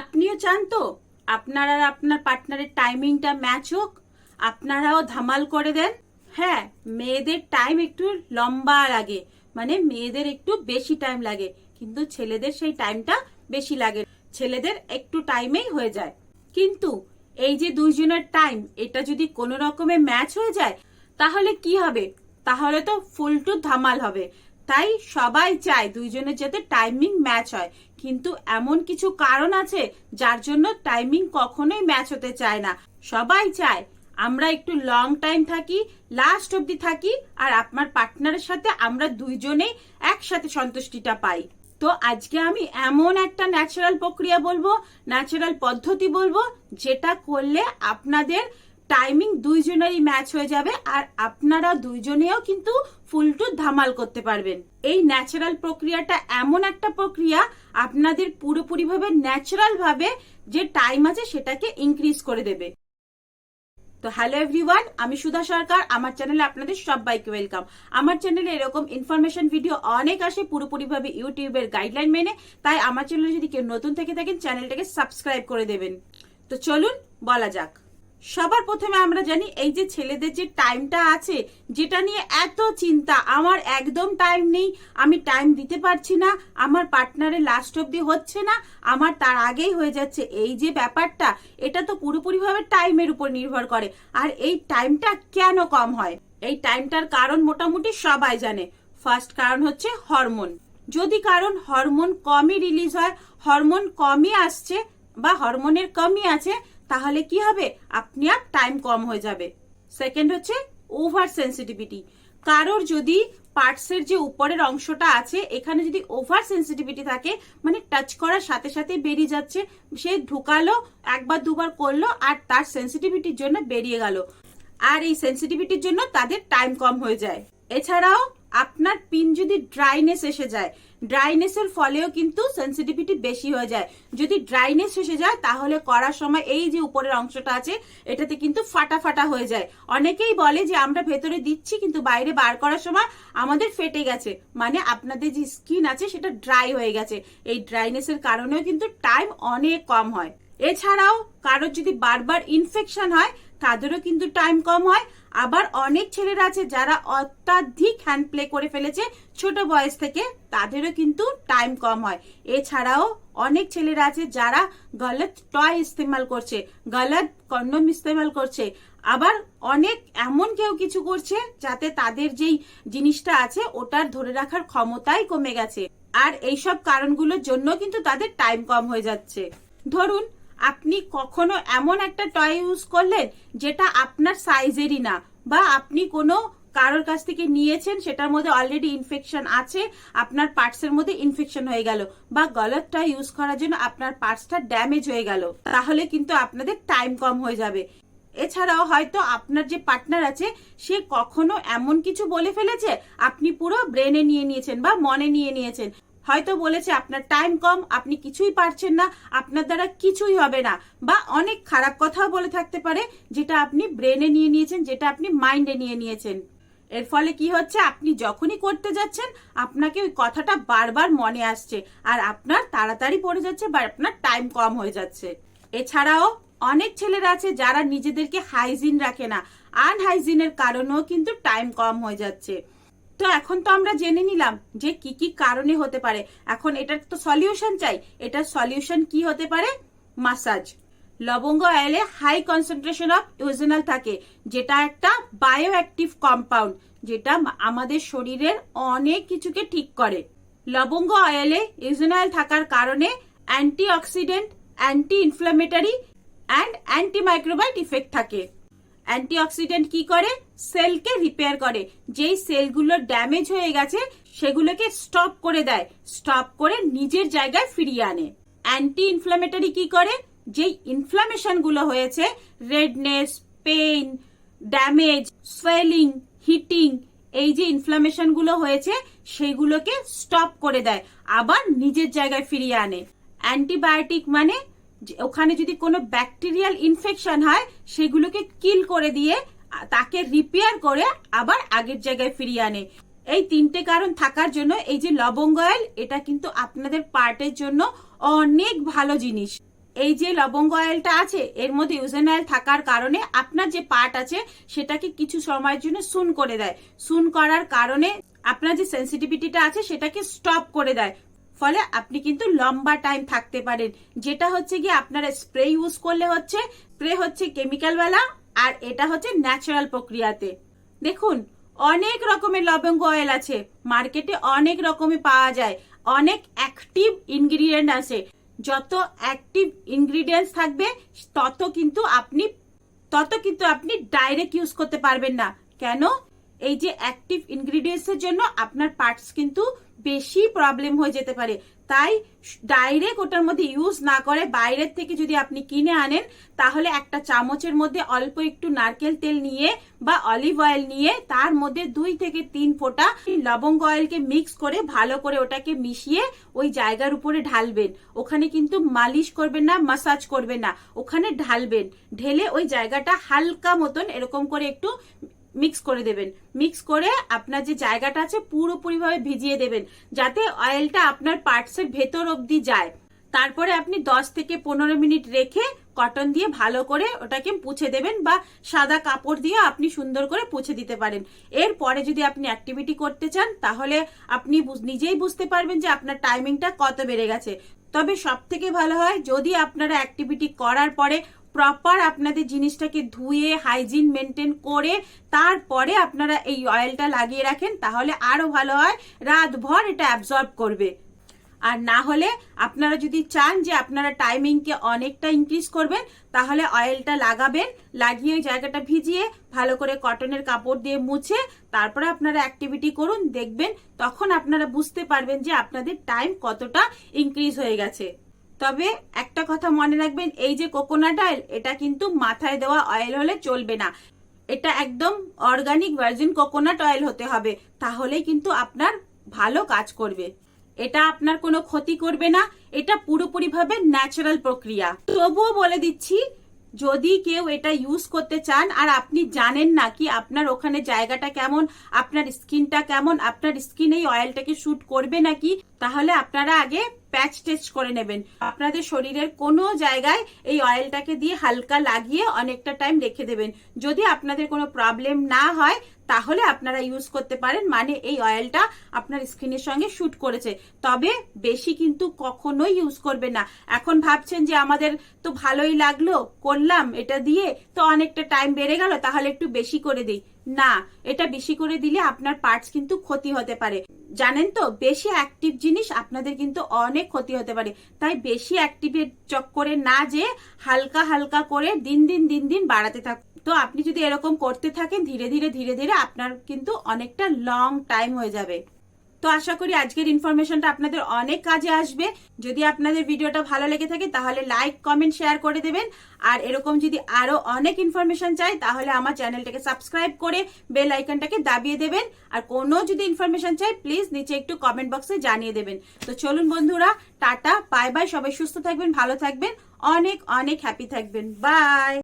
আপনিও চান তো? আপনার আর আপনার পার্টনারের টাইমিংটা ম্যাচ হোক, আপনারাও ধামাল করে দেন। হ্যাঁ মেয়েদের টাইম একটু লম্বা লাগে মানে মেয়েদের একটু বেশি টাইম লাগে, কিন্তু ছেলেদের সেই টাইমটা বেশি লাগে। ছেলেদের একটু টাইমেই হয়ে যায়। কিন্তু এই যে দুইজনের টাইম, এটা যদি কোনো রকমে ম্যাচ হয়ে যায়, তাহলে কি হবে? তাহলে তো ফুল টু ধামাল হবে। তাই সবাই চায় দুইজনের যাতে টাইমিং ম্যাচ হয়। কিন্তু এমন কিছু কারণ আছে যার জন্য টাইমিং কখনোই ম্যাচ হতে চায় না। সবাই চায়, আমরা একটু লং টাইম থাকি লাস্ট অবধি থাকি, আর আপনার পার্টনারের সাথে আমরা দুইজনেই একসাথে সন্তুষ্টিটা পাই। তো আজকে আমি এমন একটা ন্যাচারাল প্রক্রিয়া বলব ন্যাচারাল পদ্ধতি বলব, যেটা করলে আপনাদের টাইমিং দুইজনেরই ম্যাচ হয়ে যাবে আর আপনারা দুইজনেও কিন্তু ফুল টু ধামাল করতে পারবেন। এই ন্যাচারাল প্রক্রিয়াটা এমন একটা প্রক্রিয়া, আপনাদের পুরোপুরিভাবে ন্যাচারাল ভাবে যে টাইম আছে সেটাকে ইনক্রিজ করে দেবে। তো হ্যালো এভরিওয়ান আমি সুধা সরকার, আমার চ্যানেলে আপনাদের সবাইকে ওয়েলকাম আমার চ্যানেলে এরকম ইনফরমেশন ভিডিও অনেক আসে পুরোপুরিভাবে ইউটিউবের গাইডলাইন মেনে, তাই আমার চ্যানেলে যদি কেউ নতুন থেকে থাকেন চ্যানেলটাকে সাবস্ক্রাইব করে দেবেন। তো চলুন, বলা যাক। সবার প্রথমে আমরা জানি এই যে ছেলেদের যে টাইমটা আছে, যেটা নিয়ে এত চিন্তা, আমার একদম টাইম নেই, আমি টাইম দিতে পারছি না, আমার পার্টনারের লাস্ট অব্দি হচ্ছে না, আমার তার আগেই হয়ে যাচ্ছে। এই যে ব্যাপারটা, এটা তো পুরোপুরিভাবে টাইমের উপর নির্ভর করে। আর এই টাইমটা কেন কম হয়? এই টাইমটার কারণ মোটামুটি সবাই জানে। ফার্স্ট কারণ হচ্ছে হরমোন। যদি কারণ হরমোন কমই রিলিজ হয়, হরমোন কমই আসছে বা হরমোনের কমই আছে তাহলে কি হবে? আপনি আর টাইম কম হয়ে যাবে। সেকেন্ড হচ্ছে ওভার সেন্সিটিভিটি কারোর যদি পার্টসের যে উপরের অংশটা আছে, এখানে যদি ওভার সেন্সিটিভিটি থাকে মানে টাচ করার সাথে সাথে বেরিয়ে যাচ্ছে, সে ঢুকালো, একবার দুবার করল, আর তার সেন্সিটিভিটির জন্য বেরিয়ে গেল। আর এই সেন্সিটিভিটির জন্য তাদের টাইম কম হয়ে যায়। এছাড়াও আপনার পিন যদি ড্রাইনেস এসে যায় ড্রাইনেসের ফলেও কিন্তু সেন্সিটিভিটি বেশি হয়ে যায়। যদি ড্রাইনেস এসে যায়, তাহলে করার সময় এই যে উপরের অংশটা আছে, এটাতে কিন্তু ফাটা ফাটা হয়ে যায়। অনেকেই বলে যে আমরা ভেতরে দিচ্ছি, কিন্তু বাইরে বার করার সময় আমাদের ফেটে গেছে। মানে আপনাদের যে স্কিন আছে, সেটা ড্রাই হয়ে গেছে। এই ড্রাইনেসের কারণেও কিন্তু টাইম অনেক কম হয়। এছাড়াও কারোর যদি বারবার ইনফেকশন হয়, তাদেরও কিন্তু টাইম কম হয়। আবার অনেক ছেলেরা আছে যারা অত্যাধিক হ্যান্ড প্লে করে ফেলেছে ছোট বয়স থেকে, তাদেরও কিন্তু টাইম কম হয়। এছাড়াও অনেক ছেলেরা আছে যারা গলত টয় ইস্তেমাল করছে, গলত কন্ডম ইস্তেমাল করছে। আবার অনেক এমন কেউ কিছু করছে যাতে তাদের যেই জিনিসটা আছে, ওটার ধরে রাখার ক্ষমতাই কমে গেছে। আর এইসব কারণগুলোর জন্য কিন্তু তাদের টাইম কম হয়ে যাচ্ছে। ধরুন আপনি কখনো এমন একটা টয় ইউজ করলেন যেটা আপনার সাইজেরই না বা আপনি কোনো কারোর কাছ থেকে নিয়েছেন, সেটার মধ্যে অলরেডি ইনফেকশন আছে, আপনার পার্টসের মধ্যে ইনফেকশন হয়ে গেল বা গলত টয় ইউজ করার জন্য আপনার পার্টসটা ড্যামেজ হয়ে গেল, তাহলে কিন্তু আপনাদের টাইম কম হয়ে যাবে। এছাড়াও হয়তো আপনার যে পার্টনার আছে, সে কখনো এমন কিছু বলে ফেলেছে, আপনি পুরো ব্রেনে নিয়ে নিয়েছেন বা মনে নিয়ে নিয়েছেন। হয়তো বলেছে, আপনার টাইম কম, আপনি কিছুই পারছেন না, আপনার দ্বারা কিছুই হবে না। বা অনেক খারাপ কথাও বলে থাকতে পারে, যেটা আপনি ব্রেনে নিয়ে নিয়েছেন, যেটা আপনি মাইন্ডে নিয়ে নিয়েছেন। এর ফলে কি হচ্ছে, আপনি যখনই করতে যাচ্ছেন, আপনাকে ওই কথাটা বারবার মনে আসছে, আর আপনার তাড়াতাড়ি পড়ে যাচ্ছে বা আপনার টাইম কম হয়ে যাচ্ছে। এছাড়াও অনেক ছেলেরা আছে যারা নিজেদেরকে হাইজিন রাখে না। আনহাইজিনের কারণেও কিন্তু টাইম কম হয়ে যাচ্ছে। তো এখন তো আমরা জেনে নিলাম যে কি কি কারণে হতে পারে। এখন এটার তো সলিউশন চাই। এটার সলিউশন কি হতে পারে? মাসাজ লবঙ্গ অয়েলে হাই কনসেন্ট্রেশন অফ ইউজেনাল থাকে, যেটা একটা বায়ো অ্যাক্টিভ কম্পাউন্ড যেটা আমাদের শরীরের অনেক কিছুকে ঠিক করে। লবঙ্গ অয়েলে ইউজেনাল থাকার কারণে antioxidant anti inflammatory and anti antimicrobial effect থাকে। অ্যান্টিঅক্সিডেন্ট কি করে? সেলকে রিপেয়ার করে। যেই সেলগুলো ড্যামেজ হয়ে গেছে, সেগুলোকে স্টপ করে দেয়। স্টপ করে নিজের জায়গায় ফিরিয়ে আনে। অ্যান্টি ইনফ্লামেটরি কি করে? যেই ইনফ্লামেশনগুলো হয়েছে, redness, pain, damage, swelling, heating, এই যে ইনফ্লামেশনগুলো হয়েছে, সেগুলোকে স্টপ করে দেয়। আবার নিজের জায়গায় ফিরিয়ে আনে। অ্যান্টিবায়োটিক মানে ওখানে যদি কোনো ব্যাকটেরিয়াল ইনফেকশন হয়, সেগুলোকে কিল করে দিয়ে তাকে রিপেয়ার করে আবার আগের জায়গায় ফিরিয়ে আনে। এই তিনটে কারণ থাকার জন্য এই যে লবঙ্গ অয়েল এটা কিন্তু আপনাদের পার্টের জন্য অনেক ভালো জিনিস। এই যে লবঙ্গ অয়েলটা আছে, এর মধ্যে ইউজেন অয়েল থাকার কারণে আপনার যে পার্ট আছে, সেটাকে কিছু সময়ের জন্য সুন করে দেয়। সুন করার কারণে আপনার যে সেন্সিটিভিটিটা আছে, সেটাকে স্টপ করে দেয়। ফলে আপনি কিন্তু লম্বা টাইম থাকতে পারেন। যেটা হচ্ছে কি আপনারা স্প্রে ইউজ করলে হচ্ছে স্প্রে হচ্ছে কেমিক্যালওয়ালা আর এটা হচ্ছে ন্যাচারাল প্রক্রিয়াতে। দেখুন, অনেক রকমের লবঙ্গ অয়েল আছে। মার্কেটে অনেক রকমের পাওয়া যায়। অনেক অ্যাক্টিভ ইনগ্রিডিয়েন্ট আছে। যত অ্যাক্টিভ ইনগ্রিডিয়েন্টস থাকবে, তত কিন্তু আপনি, তত কিন্তু আপনি ডাইরেক্ট ইউজ করতে পারবেন না। কেন? এই যে অ্যাক্টিভ ইনগ্রিডিয়েন্টস এর জন্য আপনার পার্টস কিন্তু বেশি প্রবলেম হয়ে যেতে পারে। তাই ডাইরেক্ট ওটার মধ্যে ইউজ না করে বাইরের থেকে যদি আপনি কিনে আনেন, তাহলে একটা চামচের মধ্যে অল্প একটু নারকেল তেল নিয়ে বা অলিভ অয়েল নিয়ে তার মধ্যে দুই থেকে তিন ফোঁটা লবঙ্গ অয়েলকে মিক্স করে ভালো করে ওটাকে মিশিয়ে ওই জায়গার উপরে ঢালবেন। ওখানে কিন্তু মালিশ করবেন না মাসাজ করবেন না। ওখানে ঢালবেন। ঢেলে ওই জায়গাটা হালকা মতন এরকম করে একটু মিক্স করে দেবেন। মিক্স করে আপনার যে জায়গাটা আছে পুরোপুরি ভাবে ভিজিয়ে দেবেন, যাতে অয়েলটা আপনার পার্টসের ভেতর অবধি যায়। তারপরে আপনি 10 থেকে পনেরো মিনিট রেখে কটন দিয়ে ভালো করে ওটাকে পুছে দেবেন বা সাদা কাপড় দিয়ে আপনি সুন্দর করে পুছে দিতে পারেন। এরপরে যদি আপনি অ্যাক্টিভিটি করতে চান, তাহলে আপনি নিজেই বুঝতে পারবেন যে আপনার টাইমিংটা কত বেড়ে গেছে। তবে সব থেকে ভালো হয়, যদি আপনারা অ্যাক্টিভিটি করার পরে প্রপার আপনাদের জিনিসটাকে ধুয়ে হাইজিন মেনটেন করে, তারপরে আপনারা এই অয়েলটা লাগিয়ে রাখেন, তাহলে আরও ভালো হয়, রাতভর এটা অ্যাবজর্ব করবে। আর না হলে আপনারা যদি চান যে আপনারা টাইমিংকে অনেকটা ইনক্রিজ করবেন, তাহলে অয়েলটা লাগাবেন, লাগিয়ে ওই জায়গাটা ভিজিয়ে, ভালো করে কটনের কাপড় দিয়ে মুছে, তারপরে আপনারা অ্যাক্টিভিটি করুন, দেখবেন, তখন আপনারা বুঝতে পারবেন যে আপনাদের টাইম কতটা ইনক্রিজ হয়ে গেছে। তবে একটা কথা মনে রাখবেন, এই যে কোকোনাট অয়েল এটা কিন্তু মাথায় দেওয়া অয়েল হলে চলবে না। এটা একদম অর্গানিক ভার্জিন কোকোনাট অয়েল হতে হবে, তাহলেই কিন্তু আপনার ভালো কাজ করবে। এটা আপনার কোনো ক্ষতি করবে না, এটা পুরোপুরিভাবে ন্যাচারাল প্রক্রিয়া। তবুও বলে দিচ্ছি, যদি কেউ এটা ইউজ করতে চান, আর আপনি জানেন না কি আপনার ওখানে জায়গাটা কেমন, আপনার স্কিনটা কেমন, আপনার স্কিন এই অয়েলটাকে শুট করবে নাকি, তাহলে আপনারা আগে প্যাচ টেস্ট করে নেবেন। আপনাদের শরীরের কোনো জায়গায় এই অয়েলটাকে দিয়ে হালকা লাগিয়ে অনেকটা টাইম রেখে দেবেন। যদি আপনাদের কোনো প্রবলেম না হয়, তাহলে আপনারা ইউজ করতে পারেন। মানে এই অয়েলটা আপনার স্কিনের সঙ্গে শুট করেছে। তবে বেশি কিন্তু কখনোই ইউজ করবে না। এখন ভাবছেন যে আমাদের তো ভালোই লাগল, করলাম এটা দিয়ে, তো অনেকটা টাইম বেড়ে গেল, তাহলে একটু বেশি করে দিই। না, এটা বেশি করে দিলে আপনার পার্টস কিন্তু ক্ষতি হতে পারে। জানেন তো, বেশি অ্যাক্টিভ জিনিস আপনাদের কিন্তু অনেক ক্ষতি হতে পারে। তাই বেশি অ্যাক্টিভের চক্করে না যে হালকা হালকা করে দিন দিন দিন দিন বাড়াতে থাক তো আপনি যদি এরকম করতে থাকেন, ধীরে ধীরে ধীরে ধীরে আপনার কিন্তু অনেকটা লং টাইম হয়ে যাবে। তো আশা করি আজকের ইনফরমেশনটা আপনাদের অনেক কাজে আসবে। যদি আপনাদের ভিডিওটা ভালো লেগে থাকে, তাহলে লাইক কমেন্ট শেয়ার করে দেবেন। আর এরকম যদি আরও অনেক ইনফরমেশন চাই, তাহলে আমার চ্যানেলটাকে সাবস্ক্রাইব করে বেল আইকনটাকে দাবিয়ে দেবেন। আর কোনো যদি ইনফরমেশন চাই প্লিজ নিচে একটু কমেন্ট বক্সে জানিয়ে দেবেন। তো চলুন বন্ধুরা, টাটা বাই বাই সবাই সুস্থ থাকবেন, ভালো থাকবেন। অনেক অনেক হ্যাপি থাকবেন। বাই